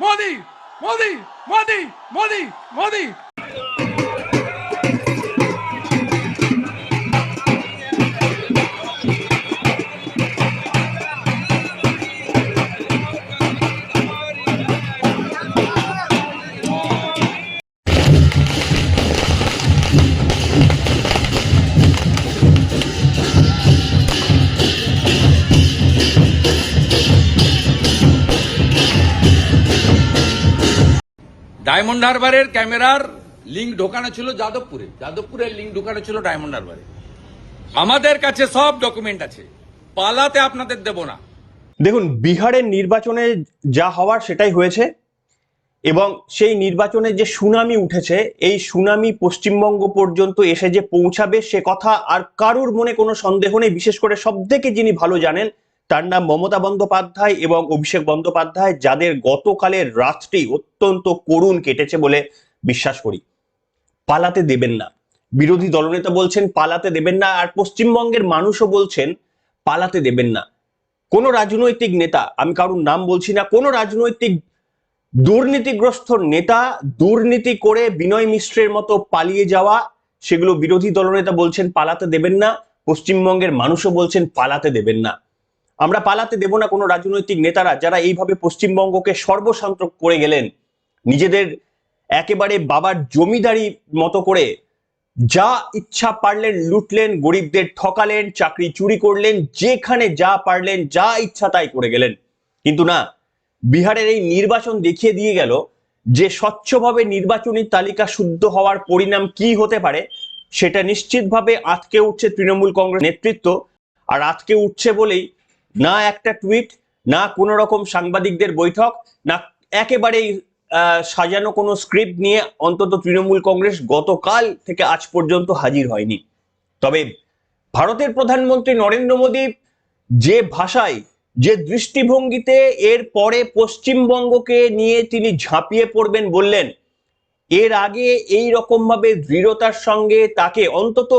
Modi Modi Modi Modi Modi diamond হারবারের ক্যামেরার link ঢোকানো ছিল যাদবপুরে। যাদবপুরের লিঙ্ক ঢোকানো ছিল ডায়মন্ড হারবারে আমাদের কাছে সব ডকুমেন্ট আছে। পালাতে আপনাদের দেব না। দেখুন, বিহারের নির্বাচনে যা হওয়ার সেটাই হয়েছে এবং সেই নির্বাচনে যে সুনামি উঠেছে, এই সুনামি পশ্চিমবঙ্গ পর্যন্ত এসে যে পৌঁছাবে সে কথা আর কারুর মনে কোনো সন্দেহ নেই। বিশেষ করে সব থেকে যিনি ভালো জানেন তার নাম মমতা বন্দ্যোপাধ্যায় এবং অভিষেক বন্দ্যোপাধ্যায়, যাদের গতকালের রাতটি অত্যন্ত করুণ কেটেছে বলে বিশ্বাস করি। পালাতে দেবেন না। বিরোধী দলনেতা বলছেন, পালাতে দেবেন না। আর পশ্চিমবঙ্গের মানুষও বলছেন, পালাতে দেবেন না। কোনো রাজনৈতিক নেতা, আমি কারোর নাম বলছি না, কোনো রাজনৈতিক দুর্নীতিগ্রস্ত নেতা দুর্নীতি করে বিনয় মিশ্রের মতো পালিয়ে যাওয়া, সেগুলো বিরোধী দলনেতা বলছেন, পালাতে দেবেন না। পশ্চিমবঙ্গের মানুষও বলছেন, পালাতে দেবেন না। আমরা পালাতে দেব না কোনো রাজনৈতিক নেতারা যারা এইভাবে পশ্চিমবঙ্গকে সর্বশান্ত করে গেলেন। নিজেদের একেবারে বাবার জমিদারি মতো করে যা ইচ্ছা পারলেন লুটলেন, গরিবদের ঠকালেন, চাকরি চুরি করলেন, যেখানে যা পারলেন, যা ইচ্ছা তাই করে গেলেন। কিন্তু না, বিহারের এই নির্বাচন দেখিয়ে দিয়ে গেল যে স্বচ্ছভাবে নির্বাচনী তালিকা শুদ্ধ হওয়ার পরিণাম কি হতে পারে, সেটা নিশ্চিতভাবে আটকে উঠছে তৃণমূল কংগ্রেস নেতৃত্ব। আর আটকে উঠছে বলেই না একটা টুইট না কোনো রকম সাংবাদিকদের বৈঠক, না একেবারেই সাজানো কোনো স্ক্রিপ্ট নিয়ে অন্তত তৃণমূল কংগ্রেস গতকাল থেকে আজ পর্যন্ত হাজির হয়নি। তবে ভারতের প্রধানমন্ত্রী নরেন্দ্র মোদী যে ভাষায়, যে দৃষ্টিভঙ্গিতে এর পরে পশ্চিমবঙ্গকে নিয়ে তিনি ঝাঁপিয়ে পড়বেন বললেন, এর আগে এই রকম ভাবে দৃঢ়তার সঙ্গে তাকে অন্তত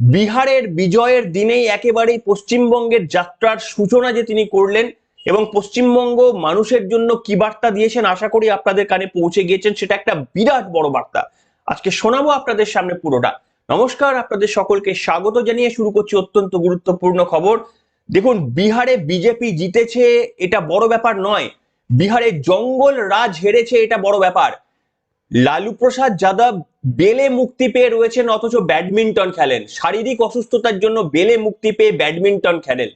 বিহারের বিজয়ের দিনেই একেবারেই পশ্চিমবঙ্গের যাত্রার সূচনা যে তিনি করলেন এবং পশ্চিমবঙ্গ মানুষের জন্য কি বার্তা দিয়েছেন আশা করি আপনাদের কানে পৌঁছে গিয়েছেন, সেটা একটা বিরাট বড় বার্তা। আজকে শোনাবো আপনাদের সামনে পুরোটা। নমস্কার, আপনাদের সকলকে স্বাগত জানিয়ে শুরু করছি অত্যন্ত গুরুত্বপূর্ণ খবর। দেখুন, বিহারে বিজেপি জিতেছে, এটা বড় ব্যাপার নয়। বিহারে জঙ্গল রাজ হেরেছে, এটা বড় ব্যাপার। লালু প্রসাদ যাদব বেলে মুক্তি পেয়ে রয়েছেন, অথচ ব্যাডমিন্টন খেলেন। শারীরিক অসুস্থতার জন্য বেলে মুক্তি পেয়ে ব্যাডমিন্টন খেলেন।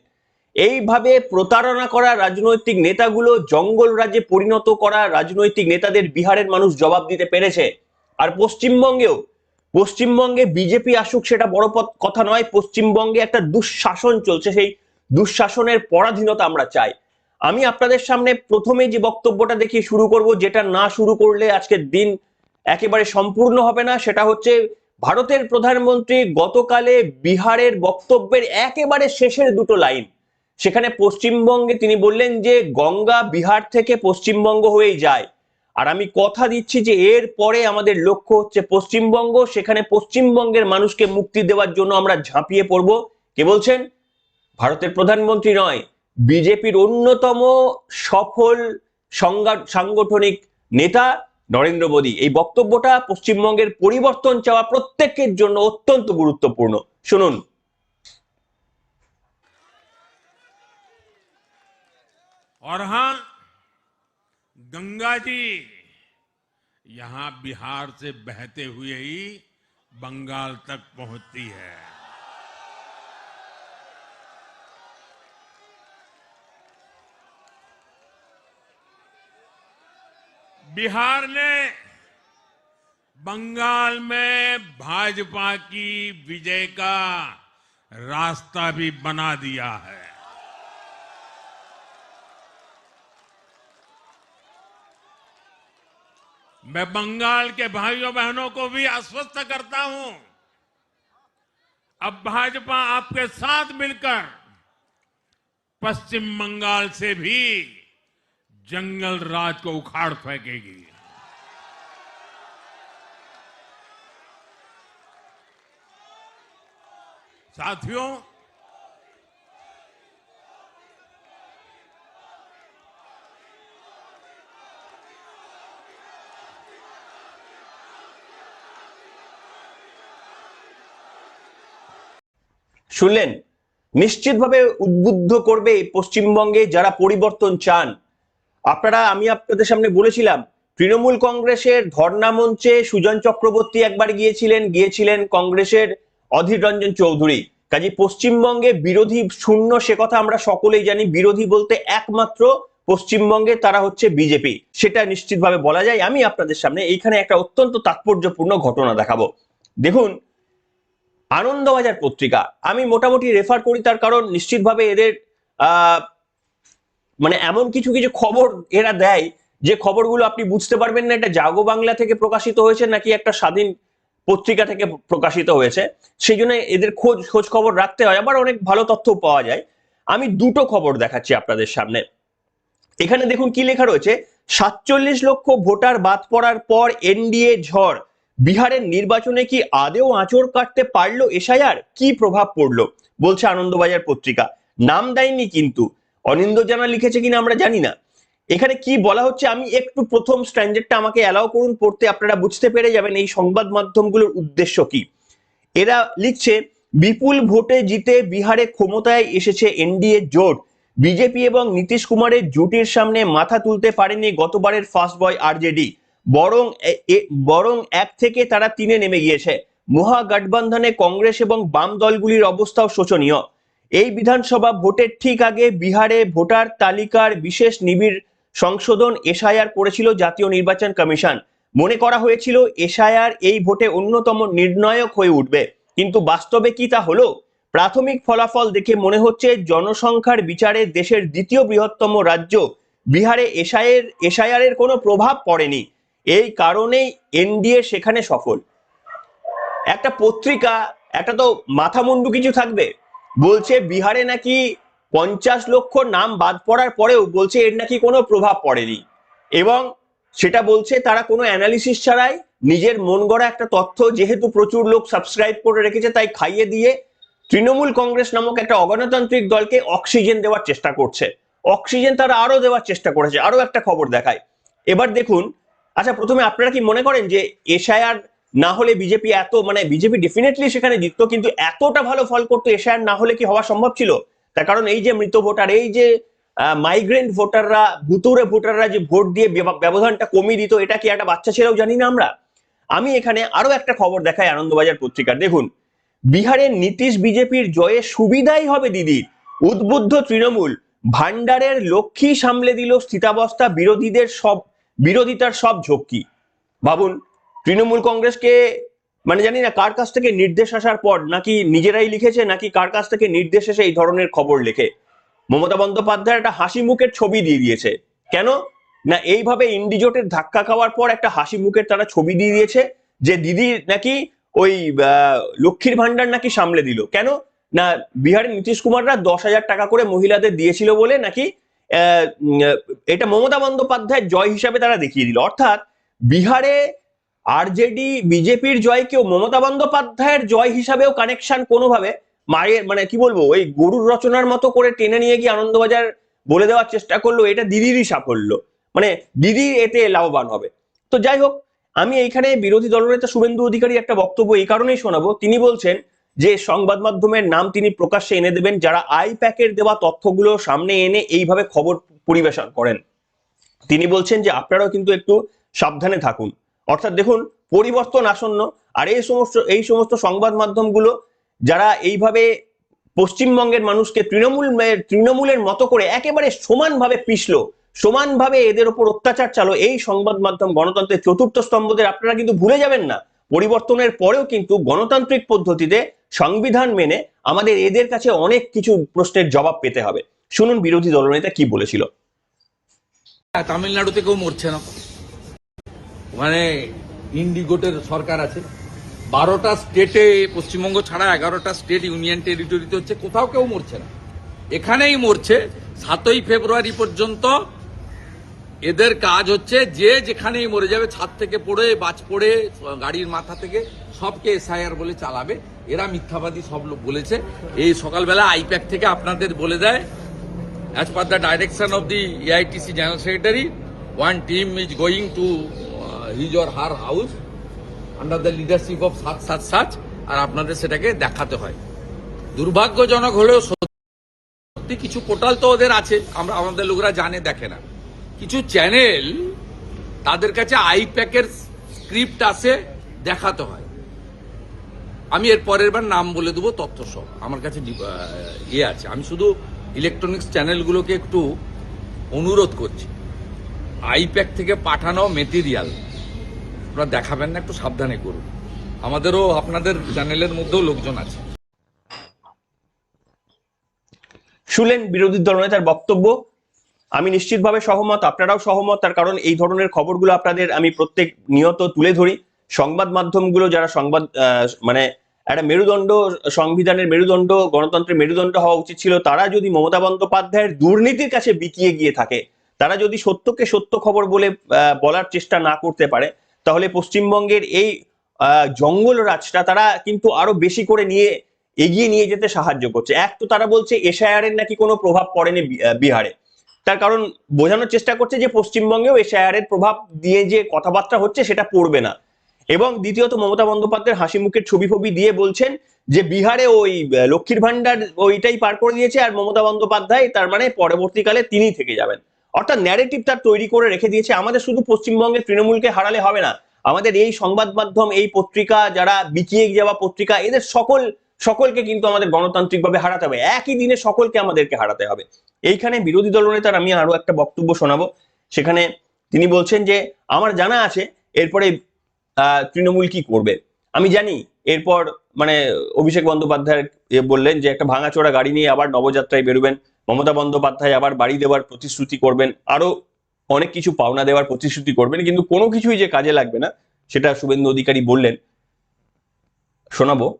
এইভাবে প্রতারণা করা রাজনৈতিক নেতাগুলো, জঙ্গল রাজ্যে পরিণত করা রাজনৈতিক নেতাদের বিহারের মানুষ জবাব দিতে পেরেছে। আর পশ্চিমবঙ্গেও, পশ্চিমবঙ্গে বিজেপি আসুক সেটা বড় কথা নয়, পশ্চিমবঙ্গে একটা দুঃশাসন চলছে, সেই দুঃশাসনের পরাধীনতা আমরা চাই। আমি আপনাদের সামনে প্রথমে যে বক্তব্যটা দেখিয়ে শুরু করব, যেটা না শুরু করলে আজকের দিন একেবারে সম্পূর্ণ হবে না, সেটা হচ্ছে ভারতের প্রধানমন্ত্রী গতকালে বিহারের বক্তব্যের একেবারে শেষের দুটো লাইন। সেখানে পশ্চিমবঙ্গে তিনি বললেন যে, গঙ্গা বিহার থেকে পশ্চিমবঙ্গ হয়েই যায়। আর আমি কথা দিচ্ছি যে, এর পরে আমাদের লক্ষ্য হচ্ছে পশ্চিমবঙ্গ, সেখানে পশ্চিমবঙ্গের মানুষকে মুক্তি দেওয়ার জন্য আমরা ঝাঁপিয়ে পড়ব। কে বলছেন? ভারতের প্রধানমন্ত্রী নয়। বিজেপির অন্যতম সফল সংগা- সাংগঠনিক নেতা নরেন্দ্র মোদী এই বক্তব্যটা পশ্চিমবঙ্গের পরিবর্তন চাওয়া প্রত্যেকের জন্য অত্যন্ত গুরুত্বপূর্ণ শুনুন और हाँ गंगा जी यहां बिहार से बहते हुए ही बंगाल तक पहुंचती है बिहार ने बंगाल में भाजपा की विजय का रास्ता भी बना दिया है। मैं बंगाल के भाइयों बहनों को भी आश्वस्त करता हूँ, अब भाजपा आपके साथ मिलकर पश्चिम बंगाल से भी जंगल राज को उखाड़ फेंकेगी। साथियों শুনলেন? নিশ্চিতভাবে উদ্বুদ্ধ করবে পশ্চিমবঙ্গে যারা পরিবর্তন চান। আপনারা আমি আপনাদের সামনে বলেছিলাম তৃণমূল কংগ্রেসের ধর্ণা মঞ্চে সুজন চক্রবর্তী একবার গিয়েছিলেন গিয়েছিলেন কংগ্রেসের অধীর রঞ্জন চৌধুরী। কাজী পশ্চিমবঙ্গে বিরোধী শূন্য সে কথা আমরা সকলেই জানি বিরোধী বলতে একমাত্র পশ্চিমবঙ্গে তারা হচ্ছে বিজেপি। সেটা নিশ্চিতভাবে বলা যায়। আমি আপনাদের সামনে এইখানে একটা অত্যন্ত তাৎপর্যপূর্ণ ঘটনা দেখাবো। দেখুন আনন্দবাজার পত্রিকা আমি মোটামুটি রেফার করি তার কারণ নিশ্চিতভাবে এদের আহ, মানে এমন কিছু কিছু খবর এরা দেয়, যে খবরগুলো আপনি বুঝতে পারবেন না, এটা জাগো বাংলা থেকে প্রকাশিত হয়েছে নাকি একটা স্বাধীন পত্রিকা থেকে প্রকাশিত হয়েছে। সেই জন্য এদের খোঁজ খোঁজ খবর রাখতে হয়, আবার অনেক ভালো তথ্য পাওয়া যায়। আমি দুটো খবর দেখাচ্ছি আপনাদের সামনে। এখানে দেখুন কি লেখা রয়েছে, সাতচল্লিশ লক্ষ ভোটার বাদ পড়ার পর এনডিএ ঝড়, বিহারের নির্বাচনে কি আদেও আঁচড় কাটতে পারল এসআইআর? কি প্রভাব পড়ল? বলছে আনন্দবাজার পত্রিকা। নাম দেয়নি কিন্তু। অনিন্দ জানা লিখেছে কিনা আমরা জানি না। এখানে কি বলা হচ্ছে, আমি একটু প্রথম স্ট্যান্ডার্ডটা আমাকে অ্যালাউ করুন পড়তে, আপনারা বুঝতে পেরে যাবেন এই সংবাদ মাধ্যমগুলোর উদ্দেশ্য কি। এরা লিখছে, বিপুল ভোটে জিতে বিহারে ক্ষমতায় এসেছে এনডিএ জোট। বিজেপি এবং নীতিশ কুমারের জুটির সামনে মাথা তুলতে পারেনি গতবারের ফার্স্ট বয় আরজেডি বরং বরং এক থেকে তারা তিনে নেমে গিয়েছে। মহাগঠবন্ধনে কংগ্রেস এবং বাম দলগুলির অবস্থাও শোচনীয়। এই বিধানসভা ভোটের ঠিক আগে বিহারে ভোটার তালিকার বিশেষ নিবিড় সংশোধন এসআইআর করেছিল জাতীয় নির্বাচন কমিশন। মনে করা হয়েছিল এসআইআর এই ভোটে অন্যতম নির্ণায়ক হয়ে উঠবে। কিন্তু বাস্তবে কি তা হলো? প্রাথমিক ফলাফল দেখে মনে হচ্ছে জনসংখ্যার বিচারে দেশের দ্বিতীয় বৃহত্তম রাজ্য বিহারে এসআইয়ের এসআইআর এর কোনো প্রভাব পড়েনি। এই কারণেই এনডিএ সেখানে সফল। একটা পত্রিকা, একটা তো মাথা মুন্ডু কিছু থাকবে। বলছে বিহারে নাকি পঞ্চাশ লক্ষ নাম বাদ পড়ার পরেও বলছে এর নাকি কোনো প্রভাব পড়েনি। এবং সেটা বলছে তারা কোনো অ্যানালিসিস ছাড়াই নিজের মন গড়া একটা তথ্য, যেহেতু প্রচুর লোক সাবস্ক্রাইব করে রেখেছে, তাই খাইয়ে দিয়ে তৃণমূল কংগ্রেস নামক একটা অগণতান্ত্রিক দলকে অক্সিজেন দেওয়ার চেষ্টা করছে। অক্সিজেন তারা আরও দেওয়ার চেষ্টা করেছে আরও একটা খবর দেখায়। এবার দেখুন আচ্ছা প্রথমে আপনারা কি মনে করেন যে এশায়ার না হলে বিজেপি এত মানে বিজেপি ডেফিনেটলি সেখানে জিততো, কিন্তু এতটা ভালো ফল করতো এশায়ার না হলে কি হওয়া সম্ভব ছিল? তার কারণ এই যে মৃত ভোটার, এই যে মাইগ্রেন্ট ভোটাররা ভুতুরে ভোটাররা যে ভোট দিয়ে ব্যবধানটা কমিয়ে দিত, এটা কি একটা বাচ্চা ছেলেও জানি না আমরা। আমি এখানে আরও একটা খবর দেখাই আনন্দবাজার পত্রিকার। দেখুন, বিহারের নীতিশ বিজেপির জয়ে সুবিধাই হবে দিদির। উদ্বুদ্ধ তৃণমূল ভান্ডারের লক্ষ্মী সামলে দিল স্থিতাবস্থা, বিরোধীদের সব, বিরোধিতার সব ঝক্কি। ভাবুন তৃণমূল কংগ্রেসকে মানে জানি না, কার কাছ থেকে নির্দেশ আসার পর নাকি নিজেরাই লিখেছে, নাকি কার কাছ থেকে নির্দেশ এসে এই ধরনের খবর লেখে? মমতা বন্দ্যোপাধ্যায় একটা হাসি মুখের ছবি দিয়ে দিয়েছে। কেন? না, এইভাবে ইন্ডিজোটের ধাক্কা খাওয়ার পর একটা হাসি মুখের তারা ছবি দিয়ে দিয়েছে, যে দিদি নাকি ওই লক্ষ্মীর ভান্ডার নাকি সামলে দিল। কেন? না, বিহারের নীতিশ কুমাররা দশ হাজার টাকা করে মহিলাদের দিয়েছিল বলে নাকি এটা মমতা বন্দ্যোপাধ্যায়ের জয় হিসাবে তারা দেখিয়ে দিল। অর্থাৎ বিহারে আরজেডি, বিজেপির জয়কেও মমতা বন্দ্যোপাধ্যায়ের জয় হিসাবেও কানেকশন কোনোভাবে মায়ের মানে কি বলব, ওই গরুর রচনার মতো করে টেনে নিয়ে গিয়ে আনন্দবাজার বলে দেওয়ার চেষ্টা করল, এটা দিদিরই সাফল্য। মানে দিদি এতে লাভবান হবে। তো যাই হোক, আমি এইখানে বিরোধী দলনেতা শুভেন্দু অধিকারী একটা বক্তব্য এই কারণেই শোনাবো। তিনি বলছেন যে, সংবাদ মাধ্যমের নাম তিনি প্রকাশ্যে এনে দেবেন, যারা আই প্যাকের দেওয়া তথ্যগুলো সামনে এনে এইভাবে খবর পরিবেশন করেন। তিনি বলছেন যে, আপনারাও কিন্তু একটু সাবধানে থাকুন। অর্থাৎ দেখুন, পরিবর্তন আসন্ন, আর এই সমস্ত এই সমস্ত সংবাদ মাধ্যমগুলো যারা এইভাবে পশ্চিমবঙ্গের মানুষকে তৃণমূল তৃণমূলের মতো করে একেবারে সমানভাবে পিষলো, সমানভাবে এদের ওপর অত্যাচার চালো, এই সংবাদ মাধ্যম গণতন্ত্রের চতুর্থ স্তম্ভদের আপনারা কিন্তু ভুলে যাবেন না। পরিবর্তনের পরেও কিন্তু গণতান্ত্রিক পদ্ধতিতে সংবিধান মেনে আমাদের এদের কাছে অনেক কিছু প্রশ্নের জবাব পেতে হবে। শুনুন বিরোধী দলনেতা কি বলেছিল। তামিলনাড়ুতে কেউ মরছে না। ওখানে ইন্ডিগোটের সরকার আছে। বারোটা স্টেটে পশ্চিমবঙ্গ ছাড়া এগারোটা স্টেট ইউনিয়ন টেরিটরিতে হচ্ছে কোথাও কেউ মরছে না। এখানেই মরছে সাতই ফেব্রুয়ারি পর্যন্ত এদের কাজ হচ্ছে যে যেখানেই মরে যাবে ছাদ থেকে পড়ে বাজ পড়ে গাড়ির মাথা থেকে সবকে এসআইআর বলে চালাবে। এরা মিথ্যাবাদী সব লোক বলেছে। এই সকালবেলা আইপ্যাক থেকে আপনাদের বলে দেয় As per the direction of the AITC General Secretary, one team is going to his or her house under the leadership of such such such, আর আপনাদের সেটাকে দেখাতে হয়। দুর্ভাগ্যজনক হলেও সত্যি কিছু পোর্টাল তো ওদের আছে, আমরা, আমাদের লোকরা জানে, দেখে না। কিছু চ্যানেল তাদের কাছে আইপ্যাকের স্ক্রিপ্ট আছে দেখাতে হয়। আমি এর পরের বার নাম বলে দেবো তথ্য সহ আমার কাছে ইয়ে আছে। আমি শুধু ইলেকট্রনিক্স চ্যানেলগুলোকে একটু অনুরোধ করছি। আইপ্যাক থেকে পাঠানো মেটেরিয়াল আপনারা দেখাবেন না, একটু সাবধানে করুন। আমাদেরও, আপনাদের চ্যানেলের মধ্যেও লোকজন আছে। শুনলেন বিরোধী দলনেতার বক্তব্য। আমি নিশ্চিতভাবে সহমত, আপনারাও সহমত। তার কারণ, এই ধরনের খবরগুলো আপনাদের আমি প্রত্যেক নিয়ত তুলে ধরি। সংবাদ মাধ্যমগুলো যারা সংবাদ মানে একটা মেরুদণ্ড সংবিধানের মেরুদণ্ড, গণতন্ত্রের মেরুদণ্ড হওয়া উচিত ছিল, তারা যদি মমতা বন্দ্যোপাধ্যায়ের দুর্নীতির কাছে বিকিয়ে গিয়ে থাকে, তারা যদি সত্যকে সত্য খবর বলে বলার চেষ্টা না করতে পারে তাহলে পশ্চিমবঙ্গের এই জঙ্গল রাজটা তারা কিন্তু আরও বেশি করে নিয়ে এগিয়ে নিয়ে যেতে সাহায্য করছে। এক তো তারা বলছে এশআইআর এর নাকি কোনো প্রভাব পড়েনি বিহারে। তার কারণ বোঝানোর চেষ্টা করছে যে পশ্চিমবঙ্গেও এশআইআর এর প্রভাব দিয়ে যে কথাবার্তা হচ্ছে সেটা পড়বে না। এবং দ্বিতীয়ত মমতা বন্দ্যোপাধ্যায়ের হাসি মুখের ছবি ফবি দিয়ে বলছেন যে বিহারে ওই লক্ষ্মীর ভান্ডার ওইটাই পার করে দিয়েছে আর মমতা বন্দ্যোপাধ্যায় তার মানে পরবর্তীকালে তিনি থেকে যাবেন। অর্থাৎ ন্যারেটিভ তার তৈরি করে রেখে দিয়েছে। আমাদের শুধু পশ্চিমবঙ্গের তৃণমূলকে হারালে হবে না। আমাদের এই সংবাদ মাধ্যম, এই পত্রিকা, যারা বিকিয়ে যাওয়া পত্রিকা, এদের সকল, সকলকে কিন্তু আমাদের গণতান্ত্রিকভাবে হারাতে হবে। একই দিনে সকলকে আমাদেরকে হারাতে হবে। এইখানে বিরোধী দলনেতার আমি আরও একটা বক্তব্য শোনাবো। সেখানে তিনি বলছেন যে, আমার জানা আছে, এরপরে তৃণমূল কি করবে? আমি জানি, এরপর মানে অভিষেক বন্দ্যোপাধ্যায় বললেন যে, একটা ভাঙাচোরা গাড়ি নিয়ে আবার নবযাত্রায় বেরোবেন। মমতা বন্দ্যোপাধ্যায় আবার বাড়ি দেওয়ার প্রতিশ্রুতি করবেন, আরও অনেক কিছু পাওনা দেওয়ার প্রতিশ্রুতি করবেন, কিন্তু কোনো কিছুই যে কাজে লাগবে না, সেটা শুভেন্দু অধিকারী বললেন। শোনাবো,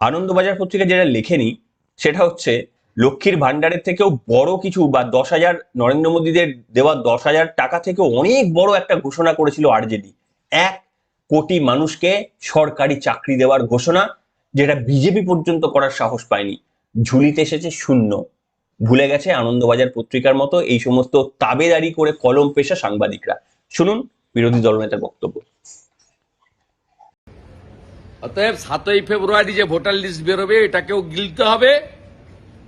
আনন্দবাজার পত্রিকা যেটা লেখেনি, সেটা হচ্ছে লক্ষ্মীর ভান্ডারের থেকেও বড় কিছু বা দশ হাজার নরেন্দ্র মোদীদের দেওয়া দশ হাজার টাকা থেকে অনেক বড় একটা ঘোষণা করেছিল আরজেডি। এক কোটি মানুষকে সরকারি চাকরি দেওয়ার ঘোষণা, যেটা বিজেপি পর্যন্ত করার সাহস পায়নি। ঝুলিতে এসেছে শূন্য। ভুলে গেছে আনন্দবাজার পত্রিকার মতো এই সমস্ত তাবেদারি করে কলম পেশা সাংবাদিকরা। শুনুন বিরোধী দলনেতার বক্তব্য। অতএব সাতই ফেব্রুয়ারি যে ভোটার লিস্ট বেরোবে, এটাকেও গিলতে হবে,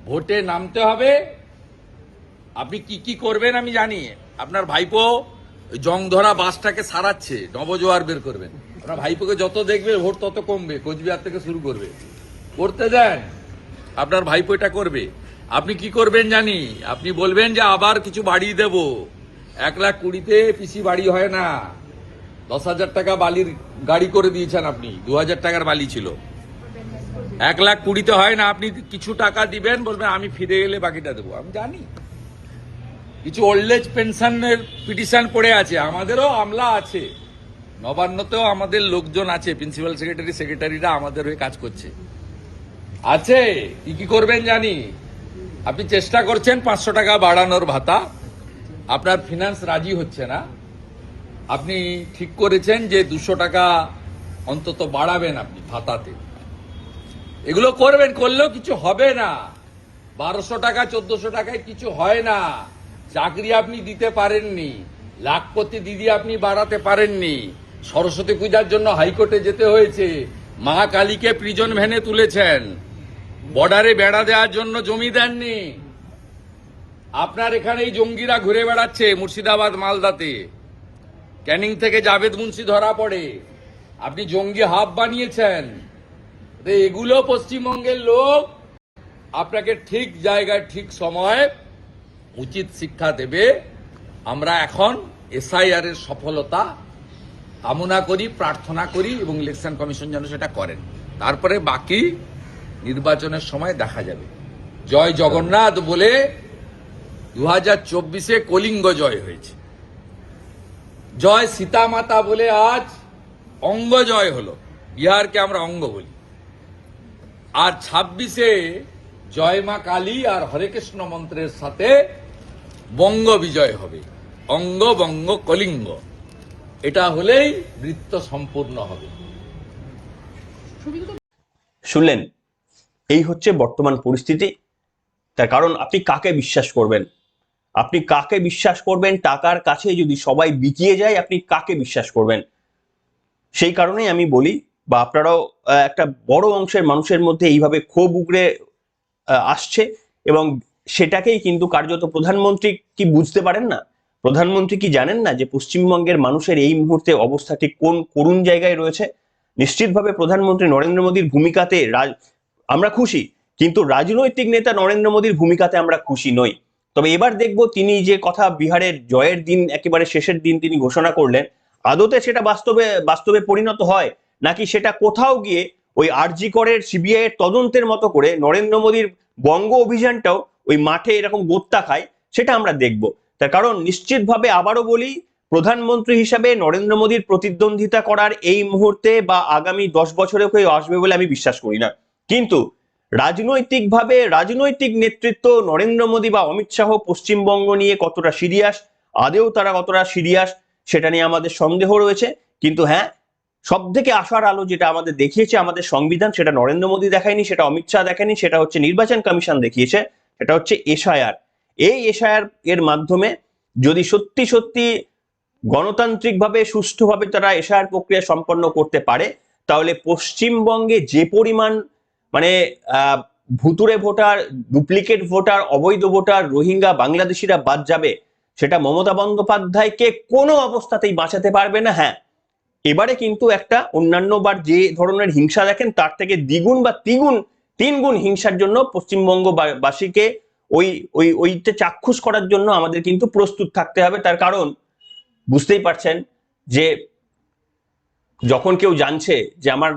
ভোটে নামতে হবে। আপনি কি কি করবেন আমি জানি। আপনার ভাইপো জং ধরা বাসটাকে সারাচ্ছে, নবজোয়ার বের করবেন। আপনার ভাইপোকে যত দেখবে, ভোট তত কমবে, কোচবিহার থেকে শুরু করবে। করতে দেন, আপনার ভাইপো এটা করবে। আপনি কি করবেন জানি? আপনি বলবেন যে আবার কিছু বাড়িয়ে দেব। এক লাখ কুড়িতে পিসি বাড়ি হয় না। দশ হাজার টাকা বালির গাড়ি করে দিয়েছেন আপনি। দু হাজার টাকার বালি ছিল। এক লাখ কুড়িতে হয় না, আপনি কিছু টাকা দিবেন, বলবেন আমি ফিরে গেলে বাকিটা দেবো। আমি জানি। কিছু ওল্ড এজ পেনশনের পিটিশন পড়ে আছে। আমাদেরও আমলা আছে। নবান্নতেও আমাদের লোকজন আছে। প্রিন্সিপাল সেক্রেটারি সেক্রেটারিরা আমাদের হয়ে কাজ করছে। আছে। কি কি করবেন জানি? আপনি চেষ্টা করছেন পাঁচশো টাকা বাড়ানোর ভাতা। আপনার ফিনান্স রাজি হচ্ছে না। আপনি ঠিক করেছেন যে দুশো টাকা অন্তত বাড়াবেন আপনি ভাতাতে। এগুলো করবেন, করলেও কিছু হবে না। বারোশো টাকা, চোদ্দশো টাকায় কিছু হয় না। চাকরি আপনি দিতে পারেননি। লাখপতি দিদি আপনি বাড়াতে পারেননি। সরস্বতী পূজার জন্য হাইকোর্টে যেতে হয়েছে। মা কালীকে প্রিজন ভ্যানে তুলেছেন। বর্ডারে বেড়া দেওয়ার জন্য জমি দেননি। আপনার এখানে এই জঙ্গিরা ঘুরে বেড়াচ্ছে মুর্শিদাবাদ, মালদাতে। ক্যানিং থেকে জাভেদ মুন্সি ধরা পড়ে। আপনি জঙ্গি হাব বানিয়েছেন। এগুলো পশ্চিমবঙ্গের লোক আপনাকে ঠিক জায়গায়, ঠিক সময় উচিত শিক্ষা দেবে। আমরা এখন এসআইআর এর সফলতা কামনা করি, প্রার্থনা করি এবং ইলেকশন কমিশন যেন সেটা করেন। তারপরে বাকি নির্বাচনের সময় দেখা যাবে। জয় জগন্নাথ বলে দু হাজার চব্বিশে কলিঙ্গ জয় হয়েছে। জয় সীতামাতা বলে আজ অঙ্গ জয় হলো। বিহারকে আমরা অঙ্গ বলি। আর ছাব্বিশে জয় মা কালী আর হরে কৃষ্ণ মন্ত্রের সাথে বঙ্গ বিজয় হবে। অঙ্গ, বঙ্গ, কলিঙ্গ। এটা হলেই বৃত্ত সম্পূর্ণ হবে। শুনলেন? এই হচ্ছে বর্তমান পরিস্থিতি। তার কারণ আপনি কাকে বিশ্বাস করবেন? আপনি কাকে বিশ্বাস করবেন? টাকার কাছে যদি সবাই বিকিয়ে যায়, আপনি কাকে বিশ্বাস করবেন? সেই কারণেই আমি বলি, বা আপনারাও একটা বড় অংশের মানুষের মধ্যে এইভাবে ক্ষোভ উগড়ে আসছে এবং সেটাকেই কিন্তু কার্যত প্রধানমন্ত্রী কি বুঝতে পারেন না? প্রধানমন্ত্রী কি জানেন না যে পশ্চিমবঙ্গের মানুষের এই মুহূর্তে অবস্থাটি কোন, করুণ জায়গায় রয়েছে? নিশ্চিতভাবে প্রধানমন্ত্রী নরেন্দ্র মোদীর ভূমিকাতে রাজ- আমরা খুশি, কিন্তু রাজনৈতিক নেতা নরেন্দ্র মোদীর ভূমিকাতে আমরা খুশি নই। তবে এবার দেখব তিনি যে কথা বিহারের জয়ের দিন একেবারে শেষের দিন তিনি ঘোষণা করলেন, আদতে সেটা বাস্তবে বাস্তবে পরিণত হয়, নাকি সেটা কোথাও গিয়ে ওই আরজি করের সিবিআই এর তদন্তের মতো করে নরেন্দ্র মোদীর বঙ্গ অভিযানটাও ওই মাঠে এরকম গোত্তা খায়, সেটা আমরা দেখব। তার কারণ নিশ্চিতভাবে আবারও বলি, প্রধানমন্ত্রী হিসাবে নরেন্দ্র মোদীর প্রতিদ্বন্দ্বিতা করার এই মুহূর্তে বা আগামী দশ বছরে কেউ আসবে বলে আমি বিশ্বাস করি না। কিন্তু রাজনৈতিকভাবে রাজনৈতিক নেতৃত্ব নরেন্দ্র মোদী বা অমিত শাহ পশ্চিমবঙ্গ নিয়ে কতটা সিরিয়াস, আদেও তারা কতটা সিরিয়াস, সেটা নিয়ে আমাদের সন্দেহ রয়েছে। কিন্তু হ্যাঁ সব থেকে আশার আলো যেটা আমাদের দেখিয়েছে আমাদের সংবিধান, সেটা নরেন্দ্র মোদী দেখায়নি, সেটা অমিত শাহ দেখেনি সেটা হচ্ছে নির্বাচন কমিশন দেখিয়েছে, সেটা হচ্ছে এসআইআর। এই এসআইআর এর মাধ্যমে যদি সত্যি সত্যি গণতান্ত্রিকভাবে সুষ্ঠুভাবে তারা এসআইআর প্রক্রিয়া সম্পন্ন করতে পারে, তাহলে পশ্চিমবঙ্গে যে পরিমাণ মানে ভুতুরে ভোটার, ডুপ্লিকেট ভোটার, অবৈধ ভোটার, রোহিঙ্গা, বাংলাদেশিরা বাদ যাবে, সেটা মমতা বন্দ্যোপাধ্যায়কে কোনো অবস্থাতেই বাঁচাতে পারবে না। হ্যাঁ এবারে কিন্তু একটা অন্যান্য বার যে ধরনের হিংসা দেখেন, তার থেকে দ্বিগুণ বা তিগুণ তিন গুণ হিংসার জন্য পশ্চিমবঙ্গবাসীকে ওই ওই ওইতে চাক্ষুষ করার জন্য আমাদের কিন্তু প্রস্তুত থাকতে হবে। তার কারণ, বুঝতেই পারছেন যে, যখন কেউ জানছে যে আমার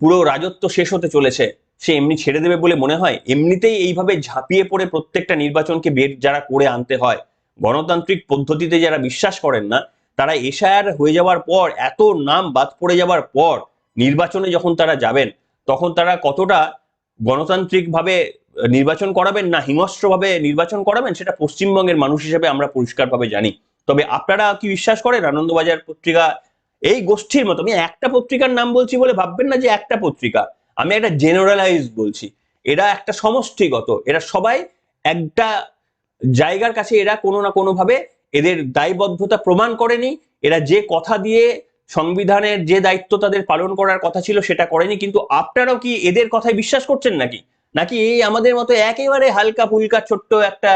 পুরো রাজত্ব শেষ হতে চলেছে সে এমনি ছেড়ে দেবে বলে মনে হয়? এমনিতেই এইভাবে ঝাঁপিয়ে পড়ে প্রত্যেকটা নির্বাচনকে বের যারা করে আনতে হয়, গণতান্ত্রিক পদ্ধতিতে যারা বিশ্বাস করেন না, তারা এশায়ার হয়ে যাওয়ার পর, এত নাম বাদ পড়ে যাওয়ার পর, নির্বাচনে যখন তারা যাবেন, তখন তারা কতটা গণতান্ত্রিকভাবে নির্বাচন করাবেন না হিংস্রভাবে নির্বাচন করাবেন, সেটা পশ্চিমবঙ্গের মানুষ হিসেবে আমরা পরিষ্কারভাবে জানি। তবে আপনারা কি বিশ্বাস করেন? আনন্দবাজার পত্রিকা এই গোষ্ঠীর মতো, আমি একটা পত্রিকার নাম বলছি বলে ভাববেন না যে একটা পত্রিকা। আমি একটা জেনারেলাইজ বলছি। এরা একটা সমষ্টিগত। এরা সবাই একটা জায়গার কাছে এরা কোনো না কোনো ভাবে এদের দায়বদ্ধতা প্রমাণ করেনি। এরা যে কথা দিয়ে সংবিধানের যে দায়িত্ব তাদের পালন করার কথা ছিল সেটা করেনি। কিন্তু আপনারাও কি এদের কথায় বিশ্বাস করছেন নাকি? নাকি এই আমাদের মতো একেবারে হালকা ফুলকা ছোট্ট একটা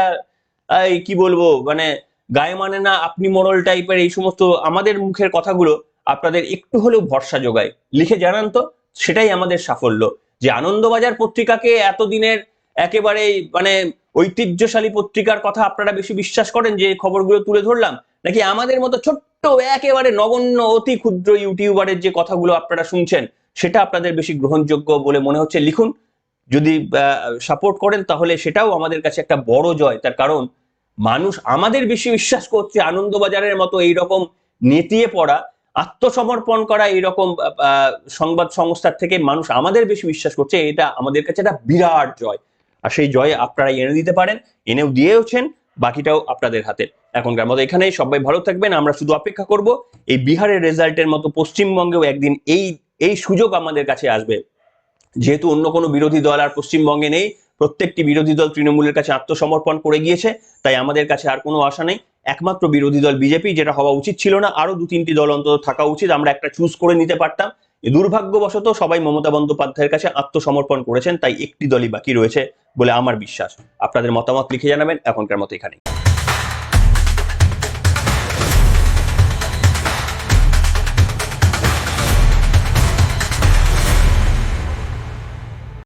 কি বলব মানে গায়ে মানে না আপনি মোড়ল টাইপের এই সমস্ত আমাদের মুখের কথাগুলো আপনাদের একটু হলেও ভরসা যোগায়। লিখে জানান তো। সেটাই আমাদের সাফল্য। যে আনন্দবাজার পত্রিকাকে এতদিনের একেবারে মানে ঐতিহ্যশালী পত্রিকার কথা আপনারা বেশি বিশ্বাস করেন যে খবরগুলো তুলে ধরলাম, নাকি আমাদের মতো ছোট্ট একেবারে নগণ্য, অতি ক্ষুদ্র ইউটিউবারের যে কথাগুলো আপনারা শুনছেন, সেটা আপনাদের বেশি গ্রহণযোগ্য বলে মনে হচ্ছে? লিখুন। যদি সাপোর্ট করেন তাহলে সেটাও আমাদের কাছে একটা বড় জয়। তার কারণ, মানুষ আমাদের বেশি বিশ্বাস করছে আনন্দবাজারের মতো এইরকম নেতিয়ে পড়া। আত্মসমর্পণ করা এইরকম সংবাদ সংস্থার থেকে মানুষ আমাদের বেশি বিশ্বাস করছে, এটা আমাদের কাছে একটা বিরাট জয়। আর সেই জয় আপনারা এনে দিতে পারেন, এনেও দিয়েওছেন, বাকিটাও আপনাদের হাতে। এখনকার মতো এখানেই সবাই ভালো থাকবেন, আমরা শুধু অপেক্ষা করব, এই বিহারের রেজাল্টের মতো পশ্চিমবঙ্গেও একদিন এই এই সুযোগ আমাদের কাছে আসবে। যেহেতু অন্য কোনো বিরোধী দল আর পশ্চিমবঙ্গে নেই, প্রত্যেকটি বিরোধী দল তৃণমূলের কাছে আত্মসমর্পণ করে গিয়েছে, তাই আমাদের কাছে আর কোনো আশা নেই। একমাত্র বিরোধী দল বিজেপি, যেটা হওয়া উচিত ছিল না। আরও দু তিনটি দল অন্তত থাকা উচিত। আমরা একটা চুজ করে নিতে পারতাম। দুর্ভাগ্যবশত সবাই মমতা বন্দ্যোপাধ্যায়ের কাছে আত্মসমর্পণ করেছেন, তাই একটি দলই বাকি রয়েছে বলে আমার বিশ্বাস। আপনাদের মতামত লিখে জানাবেন, এখনকার মতো এখানেই।